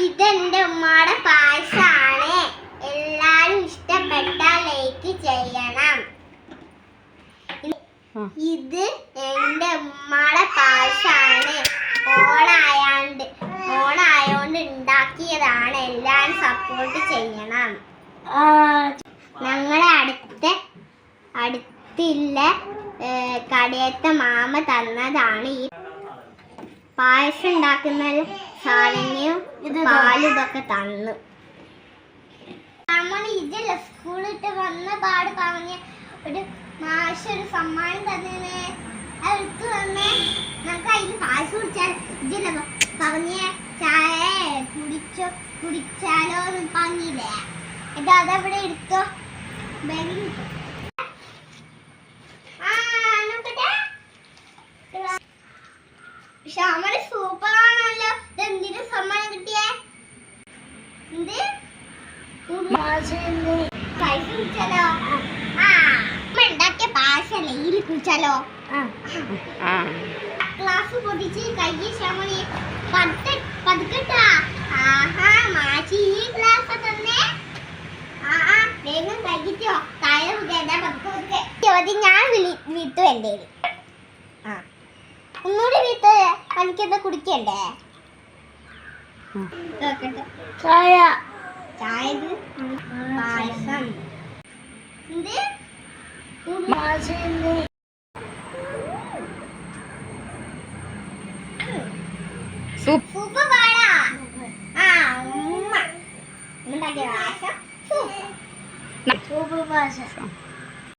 ഇതെന്റെ ഉമ്മയുടെ പായസാണ്. എല്ലാരും ഇഷ്ടപ്പെട്ടാൽ ലൈക്ക് ചെയ്യണം. ഇത് എന്റെ ഉമ്മയുടെ പായസാണ്. ഓണായാണ്ട് ഓണായോണ്ട് ഉണ്ടാക്കിയതാണ് എല്ലാരും സപ്പോർട്ട് ചെയ്യണം. ഞങ്ങളെ അടുത്ത അടുത്തില്ല കടയത്തെ മാമ തന്നതാണ് ഈ പായസം ഉണ്ടാക്കുന്ന സാധനവും പാലും ഇതൊക്കെ തന്നു. നമ്മൾ ഇതില്ല സ്കൂളിട്ട് വന്ന പാട് പറഞ്ഞ ഒരു മാഷ ഒരു സമ്മാനം തന്നെ അടുത്ത് വന്നേ. നമുക്ക് അതിന് പായസം കുടിച്ചാൽ ഇതില്ല പറഞ്ഞ ചായ കുടിച്ചോ കുടിച്ചാലോ എന്ന് പറഞ്ഞില്ലേ? ഇത് അതവിടെ എടുത്തോ. ബാഗിൽ ശ്യാമന് സൂപ്പർ ആണല്ലോ ഇതെന്തിനു സമ്മാനം കിട്ടിയേ? എന്ത്? പൈസ കുടിച്ചാലോ ആ ഉണ്ടാക്കിയ പായസല്ലേ? ഇതിൽ കുടിച്ചാലോ ആ. ഗ്ലാസ് പൊട്ടിച്ച് കയ്യിൽ ശ്യാമണി പത്ത് പതുക്കട്ടാ. ആഹാ മാച്ചി ഈ ഗ്ലാസ് തന്നെ. ആ വേഗം കഴിക്കോ താഴെ പതുക്കെ ഞാൻ വിത്തു എന്റെ ആ. ഒന്നുകൂടി വിത്ത് എനിക്കെന്താ കുടിക്കണ്ടേ? ചായ. ചായ പായസം. ഇത് സൂപ്പ്. പാടാ. ആ ഉമ്മ. ഉണ്ടാക്കിയ പായസം? സൂപ്പർ സൂപ്പ് പായസം.